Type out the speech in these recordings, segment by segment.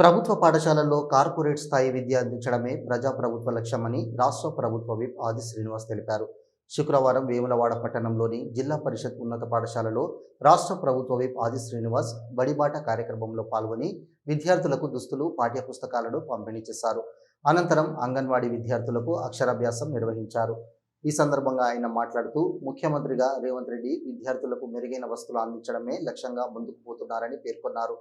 ప్రభుత్వ పాఠశాలల్లో కార్పొరేట్ స్థాయి విద్య అందించడమే ప్రజాప్రభుత్వ లక్ష్యమని రాష్ట్ర ప్రభుత్వ విప్ ఆది శ్రీనివాస్ తెలిపారు. శుక్రవారం వేములవాడ పట్టణంలోని జిల్లా పరిషత్ ఉన్నత పాఠశాలలో రాష్ట్ర ప్రభుత్వ విప్ ఆది శ్రీనివాస్ బడిబాట కార్యక్రమంలో పాల్గొని విద్యార్థులకు దుస్తులు పాఠ్యపుస్తకాలను పంపిణీ చేశారు. అనంతరం అంగన్వాడీ విద్యార్థులకు అక్షరాభ్యాసం నిర్వహించారు. ఈ సందర్భంగా ఆయన మాట్లాడుతూ ముఖ్యమంత్రిగా రేవంత్ రెడ్డి విద్యార్థులకు మెరుగైన వస్తువులు అందించడమే లక్ష్యంగా ముందుకు పోతున్నారని పేర్కొన్నారు.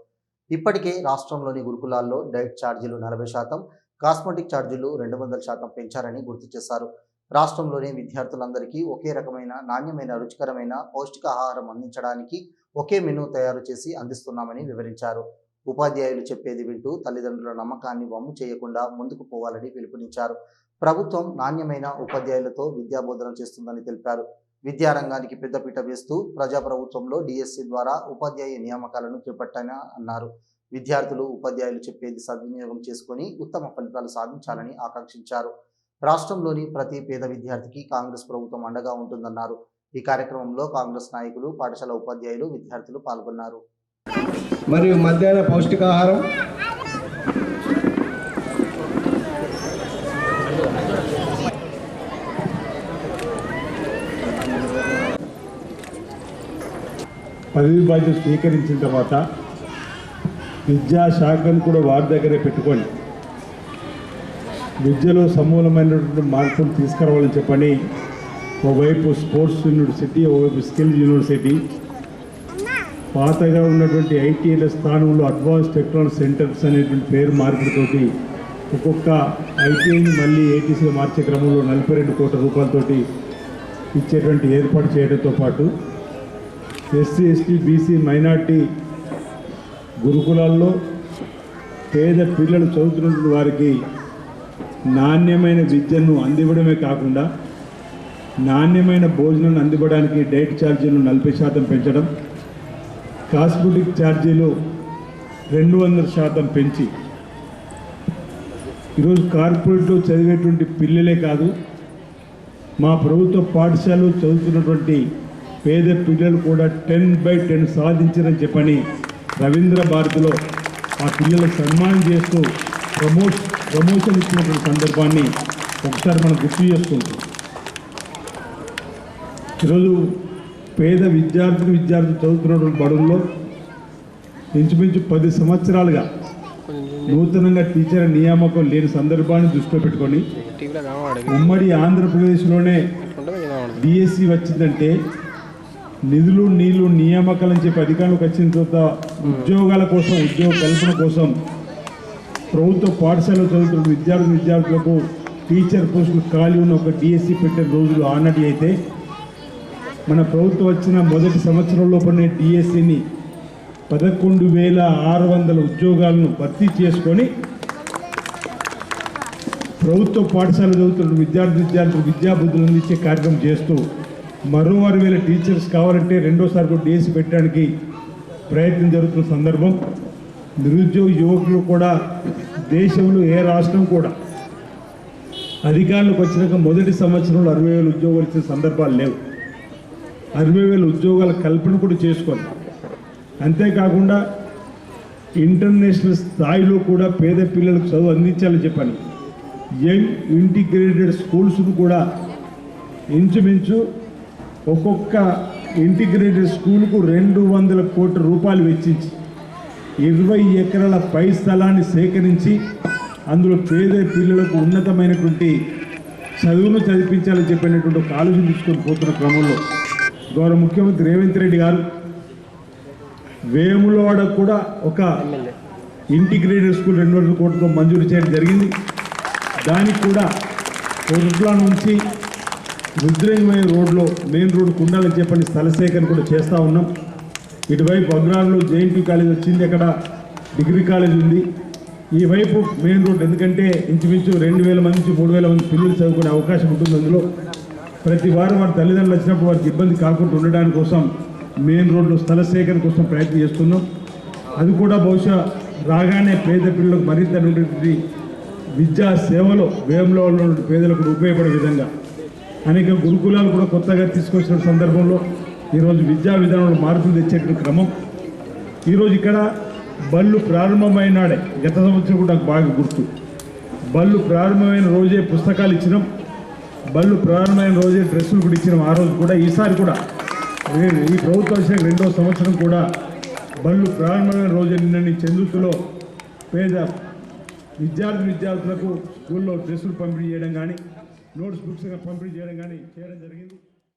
ఇప్పటికే రాష్ట్రంలోని గురుకులాల్లో డైట్ ఛార్జీలు నలభై శాతం కాస్మెటిక్ ఛార్జీలు రెండు వందల శాతం పెంచారని గుర్తు చేశారు. రాష్ట్రంలోని విద్యార్థులందరికీ ఒకే రకమైన నాణ్యమైన రుచికరమైన పౌష్టికాహారం అందించడానికి ఒకే మెనూ తయారు చేసి అందిస్తున్నామని వివరించారు. ఉపాధ్యాయులు చెప్పేది వింటూ తల్లిదండ్రుల నమ్మకాన్ని వమ్ము చేయకుండా ముందుకు పోవాలని పిలుపునిచ్చారు. ప్రభుత్వం నాణ్యమైన ఉపాధ్యాయులతో విద్యాబోధన చేస్తుందని తెలిపారు. విద్యారంగానికి పెద్దపీట వేస్తూ ప్రజాప్రభుత్వంలో డిఎస్సి ద్వారా ఉపాధ్యాయ నియామకాలను చేపట్టాన అన్నారు. విద్యార్థులు ఉపాధ్యాయులు చెప్పేది సద్వినియోగం చేసుకొని ఉత్తమ ఫలితాలు సాధించాలని ఆకాంక్షించారు. రాష్ట్రంలోని ప్రతి పేద విద్యార్థికి కాంగ్రెస్ ప్రభుత్వం అండగా ఉంటుందన్నారు. ఈ కార్యక్రమంలో కాంగ్రెస్ నాయకులు పాఠశాల ఉపాధ్యాయులు విద్యార్థులు పాల్గొన్నారు. మరియు మధ్యాహ్న పౌష్టికాహారం పదవి బాధ్యత స్వీకరించిన తర్వాత విద్యాశాఖను కూడా వారి దగ్గరే పెట్టుకొని విద్యలో సమూలమైనటువంటి మార్పులు తీసుకురావాలని చెప్పని ఒకవైపు స్పోర్ట్స్ యూనివర్సిటీ ఒకవైపు స్కిల్ యూనివర్సిటీ పాతగా ఉన్నటువంటి ఐటీల స్థానంలో అడ్వాన్స్ టెక్నాలజీ సెంటర్స్ అనేటువంటి పేరు మార్పుతోటి ఒక్కొక్క ఐటీని మళ్ళీ ఏటీసీగా మార్చే క్రమంలో నలభై రెండు కోట్ల రూపాయలతోటి ఇచ్చేటువంటి ఏర్పాటు చేయడంతో పాటు ఎస్సీ ఎస్టీ బీసీ మైనార్టీ గురుకులాల్లో పేద పిల్లలు చదువుతున్నటువంటి వారికి నాణ్యమైన విద్యను అందివ్వడమే కాకుండా నాణ్యమైన భోజనాన్ని అందివ్వడానికి డైట్ ఛార్జీలు నలభై శాతం పెంచడం కాస్మెటిక్ ఛార్జీలు రెండు వందల శాతం పెంచి ఈరోజు కార్పొరేట్లో చదివేటువంటి పిల్లలే కాదు మా ప్రభుత్వ పాఠశాలలో చదువుతున్నటువంటి పేద పిల్లలు కూడా టెన్ బై టెన్ సాధించారని చెప్పని రవీంద్ర భారతిలో ఆ పిల్లలకు సన్మానం చేస్తూ ప్రమోట్ ప్రమోషన్ ఇచ్చినటువంటి సందర్భాన్ని ఒకసారి మనం గుర్తు చేసుకుంటాం. ఈరోజు పేద విద్యార్థులు విద్యార్థులు చదువుతున్నటువంటి బడుల్లో ఇంచుమించు పది సంవత్సరాలుగా నూతనంగా టీచర్ నియామకం లేని సందర్భాన్ని దృష్టిలో పెట్టుకొని ఉమ్మడి ఆంధ్రప్రదేశ్లోనే డిఎస్సి వచ్చిందంటే నిధులు నీళ్ళు నియామకాలు అని చెప్పి అధికారులకు వచ్చిన తర్వాత ఉద్యోగాల కోసం ఉద్యోగ కల్పన కోసం ప్రభుత్వ పాఠశాలలో చదువుతున్న విద్యార్థి విద్యార్థులకు టీచర్ పోస్టులు ఖాళీ ఉన్న ఒక డిఎస్సి పెట్టిన రోజులు ఆనాటి అయితే మన ప్రభుత్వం వచ్చిన మొదటి సంవత్సరంలోపనే డిఎస్సిని పదకొండు వేల ఆరు వందల ఉద్యోగాలను భర్తీ చేసుకొని ప్రభుత్వ పాఠశాల చదువుతున్న విద్యార్థి విద్యార్థులు విద్యాబుద్ధులు అందించే కార్యక్రమం చేస్తూ మరో ఆరు వేల టీచర్స్ కావాలంటే రెండోసారి కూడా డిఎస్సి పెట్టడానికి ప్రయత్నం జరుగుతున్న సందర్భం. నిరుద్యోగ యువకులు కూడా దేశంలో ఏ రాష్ట్రం కూడా అధికారులకు వచ్చినాక మొదటి సంవత్సరంలో అరవై వేల ఉద్యోగాలు ఇచ్చిన సందర్భాలు లేవు. అరవై వేల ఉద్యోగాల కల్పన కూడా చేసుకోవాలి. అంతేకాకుండా ఇంటర్నేషనల్ స్థాయిలో కూడా పేద పిల్లలకు చదువు అందించాలని చెప్పాను యంగ్ ఇంటిగ్రేటెడ్ స్కూల్స్ను కూడా ఇంచుమించు ఒక్కొక్క ఇంటిగ్రేటెడ్ స్కూల్కు రెండు వందల కోట్ల రూపాయలు వెచ్చించి ఇరవై ఎకరాల పై స్థలాన్ని సేకరించి అందులో పేద పిల్లలకు ఉన్నతమైనటువంటి చదువును చదివించాలని చెప్పినటువంటి ఒక ఆలోచన తీసుకొని పోతున్న క్రమంలో గౌరవ ముఖ్యమంత్రి రేవంత్ రెడ్డి గారు వేములవాడ కూడా ఒక ఇంటిగ్రేటెడ్ స్కూల్ రెండు వందల కోట్లతో మంజూరు చేయడం జరిగింది. దానికి కూడా కొరుట్ల నుంచి రుద్రేంగమయ్య రోడ్లో మెయిన్ రోడ్ కుండాలని చెప్పని స్థల సేకరణ కూడా చేస్తూ ఉన్నాం. ఇటువైపు అగ్రాల్లో జేఎన్టీ కాలేజ్ వచ్చింది అక్కడ. డిగ్రీ కాలేజ్ ఉంది. ఈ వైపు మెయిన్ రోడ్ ఎందుకంటే ఇంచుమించు రెండు వేల మంది నుంచి మూడు వేల మంది పిల్లలు చదువుకునే అవకాశం ఉంటుంది అందులో. ప్రతి వారం వారి తల్లిదండ్రులు వచ్చినప్పుడు వారికి ఇబ్బంది కాకుండా ఉండడానికి కోసం మెయిన్ రోడ్లో స్థల సేకరణ కోసం ప్రయత్నం చేస్తున్నాం. అది కూడా బహుశా రాగానే పేద పిల్లలకు మరింత నుండి విద్యా సేవలో వేములో పేదలకు ఉపయోగపడే విధంగా. అనేక గురుకులాలు కూడా కొత్తగా తీసుకొచ్చిన సందర్భంలో ఈరోజు విద్యా విధానంలో మార్పులు తెచ్చే క్రమం. ఈరోజు ఇక్కడ బళ్ళు ప్రారంభమైన నాడే గత సంవత్సరం కూడా నాకు బాగా గుర్తు. బళ్ళు ప్రారంభమైన రోజే పుస్తకాలు ఇచ్చినాం. బళ్ళు ప్రారంభమైన రోజే డ్రెస్సులు కూడా ఇచ్చినాం. ఆ రోజు కూడా ఈసారి కూడా ఈ ప్రభుత్వం వచ్చిన రెండో సంవత్సరం కూడా బళ్ళు ప్రారంభమైన రోజే నిన్నని చందుతులో పేద విద్యార్థి విద్యార్థులకు స్కూల్లో డ్రెస్సులు పంపిణీ చేయడం కానీ నోట్స్ బుక్స్ పంపిణీ చేయడం కానీ చేయడం జరిగింది.